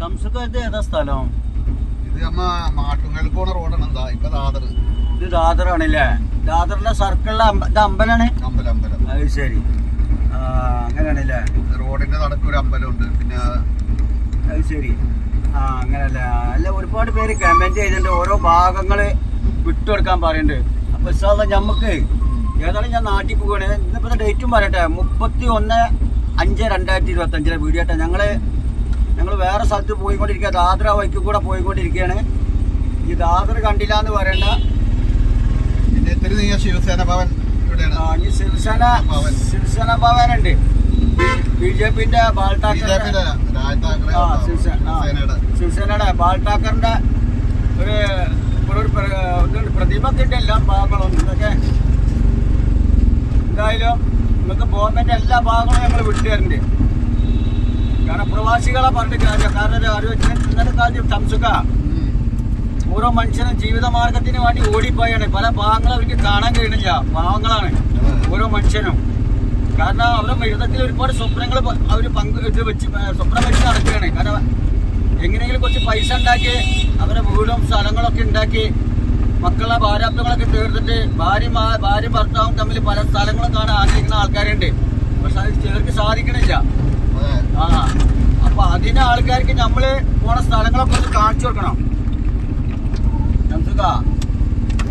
സംസുഖം ഇത് ഏതാ സ്ഥലം? ഇത് നമ്മ മാട്ടുങ്ങൽ പോണ റോഡാണ്. എന്താ ഇപ്പൊ ദാദർ ഇത് ദാദറാണല്ലേ? ദാദറിന്റെ സർക്കിളിലെ ഇത് അമ്പലാണ്? അമ്പലം അമ്പലം. അത് ശരി. ആ അങ്ങനെയാണല്ലേ? റോഡിന്റെ നടക്ക് ഒരു അമ്പലമുണ്ട്. പിന്നെ അത് ശരി. ആ അങ്ങനല്ലേ അല്ല ഒരുപാട് പേര് കമന്റ് ചെയ്തിട്ടുണ്ട്. ഓരോ ഭാഗങ്ങൾ വിട്ടുകൊടുക്കാൻ പറയുന്നുണ്ട്. അപ്പൊ സാധാ ഞമ്മക്ക് ഏതായാലും ഞാൻ നാട്ടിൽ പോവുകയാണ്. ഇന്നിപ്പോ ഡേറ്റും പറയട്ടെ. മുപ്പത്തി ഒന്ന് അഞ്ച് രണ്ടായിരത്തി ഇരുപത്തി അഞ്ചിലെ വീഡിയോ ആട്ടെ. ഞങ്ങൾ ഞങ്ങൾ വേറെ സ്ഥലത്ത് പോയിക്കൊണ്ടിരിക്കുക ദാദ്ര വഴിക്ക് കൂടെ പോയിക്കൊണ്ടിരിക്കുകയാണ് ഈ ദാദ്ര കണ്ടില്ല എന്ന് പറയണ്ട. ശിവസേന ഭവൻ ഈ ശിവസേന ഭവൻ. ശിവസേന ഭവനുണ്ട്. ബി ജെ പിന്റെ താക്കറെ ശിവസേന. ശിവസേനയുടെ. ബാൽ താക്കറിന്റെ ഒരു ഒരു ഇതുണ്ട്, ഉണ്ട് എല്ലാ ഭാഗങ്ങളും. ഇതൊക്കെ എന്തായാലും നമുക്ക് പോകുന്നതിന്റെ എല്ലാ ഭാഗങ്ങളും ഞങ്ങൾ വിട്ടുതരുന്നുണ്ട് കാരണം പ്രവാസികളെ പറഞ്ഞിട്ട് കാര്യം. കാരണം വെച്ചാൽ ഇന്നത്തെ കാലത്ത് സംസുക ഓരോ മനുഷ്യനും ജീവിത മാർഗത്തിന് വേണ്ടി ഓടിപ്പോയാണ്. പല പാവങ്ങളും അവർക്ക് കാണാൻ കഴിയുന്നില്ല. പാവങ്ങളാണ് ഓരോ മനുഷ്യനും. കാരണം അവരുടെ ജീവിതത്തിൽ ഒരുപാട് സ്വപ്നങ്ങൾ അവർ പങ്ക് ഇത് വെച്ച് സ്വപ്നം വെച്ച് നടക്കുകയാണ്. കാരണം എങ്ങനെയെങ്കിലും കുറച്ച് പൈസ ഉണ്ടാക്കി അവരുടെ വീടും സ്ഥലങ്ങളൊക്കെ ഉണ്ടാക്കി മക്കളെ ഭാര്യാപ്തങ്ങളൊക്കെ തീർത്തിട്ട് ഭാര്യ ഭാര്യ ഭർത്താവും തമ്മിൽ പല സ്ഥലങ്ങളും കാണാൻ ആഗ്രഹിക്കുന്ന ആൾക്കാരുണ്ട്. പക്ഷെ അത് ചിലർക്ക് സാധിക്കണില്ല. ആ. അപ്പൊ അതിന് ആൾക്കാർക്ക് നമ്മൾ പോണ സ്ഥലങ്ങളെ ഒന്ന് കാണിച്ചു കൊടുക്കണം.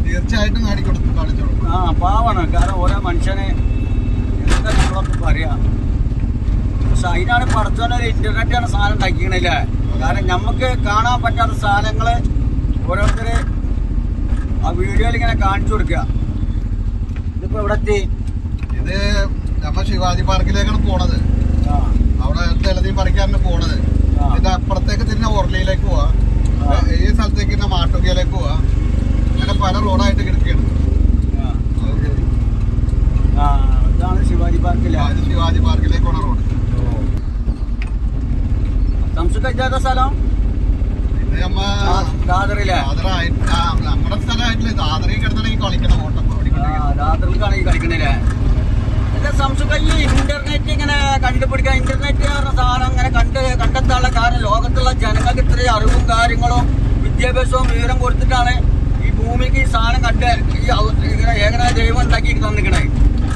തീർച്ചയായിട്ടും കാണിക്കൊടുക്കും കാണിച്ചു കൊടുക്കും. ആ പാവാണ്. കാരണം ഓരോ മനുഷ്യനെ എന്താ നമ്മളൊക്കെ പറയാ. പക്ഷെ അതിനാണ് പഠിച്ചോനൊരു ഇന്റർനെറ്റാണ് സാധനം ഉണ്ടാക്കിക്കണല്ലേ? കാരണം നമുക്ക് കാണാൻ പറ്റാത്ത സാധനങ്ങൾ ഓരോരുത്തര് ആ വീഡിയോയിൽ ഇങ്ങനെ കാണിച്ചു കൊടുക്കുക. ഇതിപ്പോ ഇവിടെ എത്തി ഇത് നമ്മ ശിവാജി പാർക്കിലേക്കാണ് പോണത്. അവിടെ തെളിതീം പറിക്കാരന് പോണത്. ഇതിന്റെ അപ്പുറത്തേക്ക് തിരിഞ്ഞ ഓർലിയിലേക്ക് പോവാ. ഈ സ്ഥലത്തേക്ക് തന്നെ മാട്ടുകയിലേക്ക് പോവാ. അങ്ങനെ പല റോഡായിട്ട് കിടക്കുകയാണ് ഇതാണ് ശിവാജി പാർക്കിലെ ഇത് ശിവാജി പാർക്കിലേക്കാണ് റോഡ്. സംസുഖ സ്ഥലം? നമ്മുടെ സ്ഥലമായിട്ടില്ല. ദാദറയിൽ കിടന്നാണെങ്കിൽ കളിക്കണം ഓട്ടം ദാദറിൽ കളിക്കണില്ലേ? എന്റെ സംശയം ഈ ഇന്റർനെറ്റ് ഇങ്ങനെ കണ്ടുപിടിക്കാൻ ഇന്റർനെറ്റ് സാധനം അങ്ങനെ കണ്ട് കണ്ടെത്താനുള്ള കാരണം ലോകത്തുള്ള ജനങ്ങൾക്ക് ഇത്രയും അറിവും കാര്യങ്ങളും വിദ്യാഭ്യാസവും വിവരം കൊടുത്തിട്ടാണ് ഈ ഭൂമിക്ക് ഈ സാധനം കണ്ട് ഈ ഇങ്ങനെ ഏകനായ ദൈവം ഉണ്ടാക്കി തന്നിക്കണേ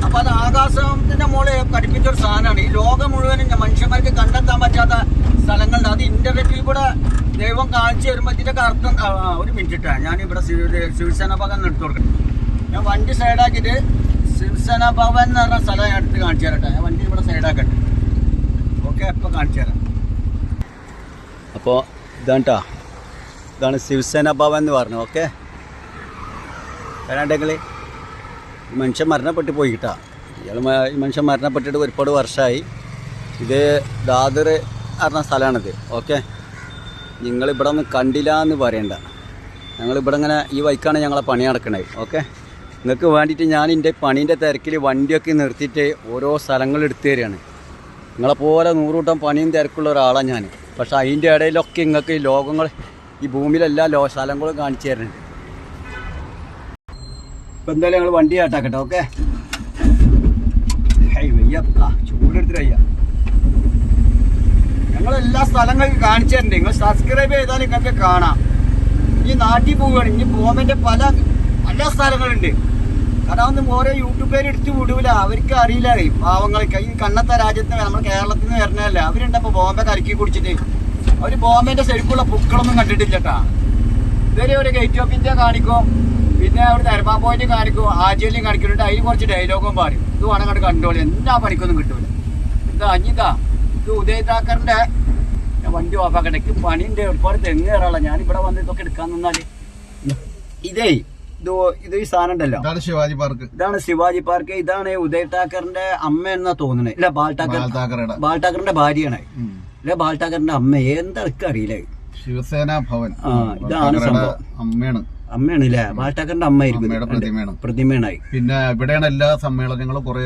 അപ്പൊ അത് ആകാശത്തിന്റെ മുകളിൽ പഠിപ്പിച്ച ഒരു സാധനമാണ്. ഈ ലോകം മുഴുവനും മനുഷ്യന്മാർക്ക് കണ്ടെത്താൻ പറ്റാത്ത സ്ഥലങ്ങളുണ്ട്. അത് ഇന്റർനെറ്റിൽ കൂടെ ദൈവം കാണിച്ചു വരുമ്പോൾ ഇതിന്റെ അർത്ഥം ഒരു മിനിറ്റ് ഞാൻ ഇവിടെ ശിവസേന ഭാഗം എടുത്തു കൊടുക്കണം ഞാൻ വണ്ടി സൈഡാക്കിയിട്ട് ശിവസേന ഭവൻ എന്ന് പറഞ്ഞ സ്ഥലം ഞാൻ എടുത്ത് കാണിച്ചു ഞാൻ വണ്ടി ഇവിടെ സൈഡാക്കട്ടെ ഓക്കെ ഇപ്പം കാണിച്ചു തരാം. അപ്പോൾ ഇതാണ് കേട്ടോ ഇതാണ് ശിവസേന ഭവൻ എന്ന് പറഞ്ഞു ഓക്കെ? വരാണ്ടെങ്കിൽ ഈ മനുഷ്യൻ മരണപ്പെട്ട് പോയി കിട്ടാ ഇയാൾ ഈ മനുഷ്യൻ മരണപ്പെട്ടിട്ട് ഒരുപാട് വർഷമായി ഇത് ദാദർ പറഞ്ഞ സ്ഥലമാണിത് ഓക്കെ? നിങ്ങളിവിടെ ഒന്ന് കണ്ടില്ല എന്ന് പറയണ്ട. ഞങ്ങളിവിടെ ഇങ്ങനെ ഈ വൈക്കാണ് ഞങ്ങളെ പണി നടക്കണത് ഓക്കെ? നിങ്ങൾക്ക് വേണ്ടിയിട്ട് ഞാൻ എന്റെ പണീന്റെ തിരക്കിൽ വണ്ടിയൊക്കെ നിർത്തിയിട്ട് ഓരോ സ്ഥലങ്ങൾ എടുത്തു തരികയാണ് നിങ്ങളെപ്പോലെ നൂറുകൂട്ടം പണിയും തിരക്കുള്ള ഒരാളാണ് ഞാൻ. പക്ഷേ അതിന്റെ ഇടയിലൊക്കെ നിങ്ങൾക്ക് ഈ ലോകങ്ങൾ ഈ ഭൂമിയിലെല്ലാ ലോ സ്ഥലങ്ങളും കാണിച്ചു തരുന്നുണ്ട്. ഇപ്പം എന്തായാലും ഞങ്ങൾ വണ്ടി ആട്ടാക്കട്ടെ ഓക്കെ? വയ്യപ്പാ എല്ലാ സ്ഥലങ്ങളും കാണിച്ചു തരണ്ടേ നിങ്ങൾ സബ്സ്ക്രൈബ് ചെയ്താൽ നിങ്ങൾക്ക് കാണാം. ഈ നാട്ടിൽ പോവുകയാണ്. ഇനി പോകുന്നതിന്റെ പല പല സ്ഥലങ്ങളുണ്ട്. ഒന്നും ഓരോ യൂട്യൂബുകാർ എടുത്ത് വിടൂല. അവർക്ക് അറിയില്ല. ഈ പാവങ്ങൾക്ക് ഈ കണ്ണത്തെ രാജ്യത്ത് നമ്മൾ കേരളത്തിൽ നിന്ന് വരണല്ല അവരുണ്ടപ്പോ ബോംബെ കലക്കി കുടിച്ചിട്ട്. അവർ ബോംബെന്റെ ശരിക്കുള്ള പൂക്കളൊന്നും കണ്ടിട്ടില്ല കേട്ടാ ഇവർ ഒരു ഗേറ്റ് ഓഫ് ഇന്ത്യ കാണിക്കും. പിന്നെ അവിടെ തെരമാ പോയിന്റ് കാണിക്കും. ആജയിലും കാണിക്കുന്നുണ്ട്. അതിൽ കുറച്ച് ഡയലോഗും പാടും. ഇത് വേണം കണ്ട് കണ്ടോളി. എന്താ പണിക്കൊന്നും കിട്ടൂല. എന്താ അഞ്ഞിതാ ഇത് ഉദയ് താക്കറിന്റെ വണ്ടി ഓഫാക്കട്ടെ എനിക്ക് പണിയുണ്ട്. ഒരുപാട് തെങ്ങ് കയറാളാ ഞാൻ ഇവിടെ വന്ന് ഇതൊക്കെ എടുക്കാൻ നിന്നാൽ. ഇതേ ഇത് ഈ സാധനം ഉണ്ടല്ലോ. ഇതാണ് ശിവാജി പാർക്ക്. ഇതാണ് ശിവാജി പാർക്ക്. ഇതാണ് ഉദയ് ഠാക്കറിന്റെ അമ്മ എന്നാ തോന്നണേ. ഇല്ല ബാൽ ഠാക്കർ ബാൽ ഠാക്കറിന്റെ ഭാര്യയാണ്. അല്ല ഇല്ല ബാൽ ഠാക്കറിന്റെ അമ്മ. എന്താ അറിയില്ലേ? ശിവസേന ഭവൻ. ആ, ഇതാണ് സംഭവം. അമ്മയാണ്. അമ്മയാണ് ഇല്ലേ? ബാൽ ഠാക്കറിന്റെ അമ്മയായിരിക്കും പ്രതിമയാണായി. പിന്നെ ഇവിടെയാണ് എല്ലാ സമ്മേളനങ്ങളും. കുറെ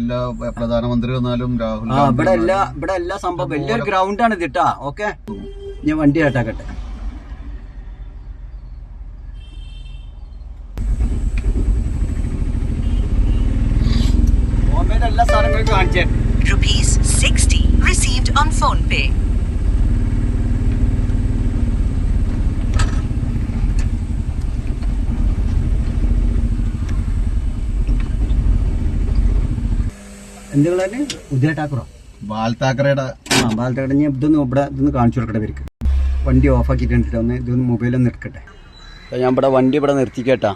എല്ലാ പ്രധാനമന്ത്രി വന്നാലും രാഹുൽ ഇവിടെ എല്ലാ ഇവിടെ എല്ലാ സംഭവം വലിയൊരു ഗ്രൗണ്ടാണ് ഇത് ഇതിട്ടാ ഓക്കെ ഞാൻ വണ്ടി ആട്ടാക്കട്ടെ Yeah. Rupees 60 received on phone pay. എന്തുള്ളതന്നെ ഉദയ ടാക്കറോ ബാൽ ടാക്കറയുടെ ആ ബാൽ ടാക്കറ ഞാൻ ഇതൊന്ന് ഇവിടെ ഇതൊന്ന് കാണിച്ചു കൊടുക്കട്ടെ ഇവർക്ക്. വണ്ടി ഓഫ് ആക്കിയിട്ടുണ്ട് ഒന്ന് ഇതൊന്ന് മൊബൈലൊന്ന് എടുക്കട്ടെ. ഞാൻ ഇവിടെ വണ്ടി ഇവിടെ നിർത്തിക്കേട്ടാ.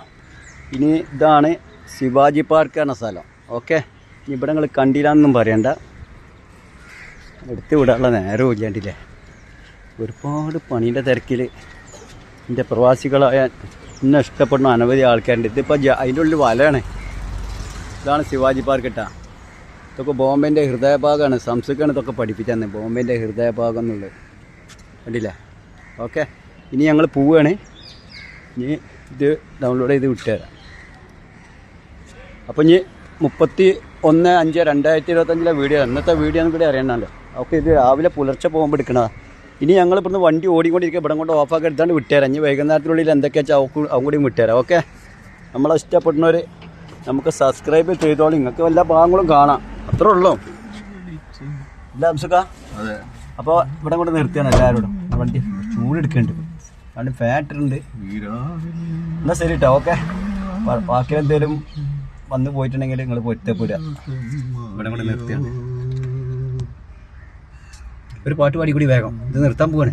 ഇനി ഇതാണ് ശിവാജി പാർക്ക് എന്ന സ്ഥലം. ഓക്കെ ഇവിടെ നിങ്ങൾ കണ്ടില്ലാന്നൊന്നും പറയണ്ട. എടുത്ത് വിടാനുള്ള നേരവും ഇല്ലാണ്ടില്ലേ. ഒരുപാട് പണീന്റെ തിരക്കിൽ എന്റെ പ്രവാസികളായ എന്നെ ഇഷ്ടപ്പെടുന്ന അനവധി ആൾക്കാരുണ്ട്. ഇതിപ്പോൾ അതിന്റെ ഉള്ളിൽ വലയാണ്. ഇതാണ് ശിവാജി പാർക്ക് കേട്ടാ ഇതൊക്കെ ബോംബെന്റെ ഹൃദയഭാഗമാണ് സംസ്കൃതമാണ് ഇതൊക്കെ പഠിപ്പിച്ചത് ബോംബെന്റെ ഹൃദയഭാഗം എന്നുള്ളത്. കണ്ടില്ലേ? ഓക്കെ. ഇനി ഞങ്ങൾ പോവുകയാണ് ഇനി ഇത് ഡൗൺലോഡ് ചെയ്ത് വിട്ടുതരാം. അപ്പം ഇനി മുപ്പത്തി ഒന്ന് അഞ്ച് രണ്ടായിരത്തി ഇരുപത്തഞ്ചിലെ വീഡിയോ. ഇന്നത്തെ വീഡിയോ കൂടി അറിയണമല്ലോ. ഓക്കെ ഇത് രാവിലെ പുലർച്ചെ പോകുമ്പോൾ എടുക്കണതാണ് ഇനി ഞങ്ങൾ ഇവിടുന്ന് വണ്ടി ഓടിക്കൊണ്ടിരിക്കുക ഇവിടെ കൊണ്ട് ഓഫാക്കി എടുത്താണ്ട് വിട്ടുതരാം ഇനി വൈകുന്നേരത്തിനുള്ളിൽ എന്തൊക്കെയാ വെച്ചാൽ അവക്കും അവൻ കൂടി വിട്ടുതരാം ഓക്കെ? നമ്മളെ ഇഷ്ടപ്പെടുന്നവർ നമുക്ക് സബ്സ്ക്രൈബ് ചെയ്തോളൂ. നിങ്ങൾക്ക് എല്ലാ ഭാഗങ്ങളും കാണാം. അത്രേ ഉള്ളൂ. ഇല്ല അംസുക്ക? അതെ. അപ്പോൾ ഇവിടെ കൊണ്ട് നിർത്തിയാണ് എല്ലാവരോടും വണ്ടി ചൂടെടുക്കുന്നുണ്ട് അതുകൊണ്ട് ഫാറ്റുണ്ട് എന്നാൽ ശരി കേട്ടോ ഓക്കെ. ബാക്കി എന്തെങ്കിലും വന്ന് പോയിട്ടുണ്ടെങ്കിൽ നിങ്ങൾ പൊറ്റപ്പെടുക ഇവിടെ കൂടെ നിർത്തിയാണ് ഒരു പാട്ട് പാടി കൂടി വേഗം. ഇത് നിർത്താൻ പോവാണ്.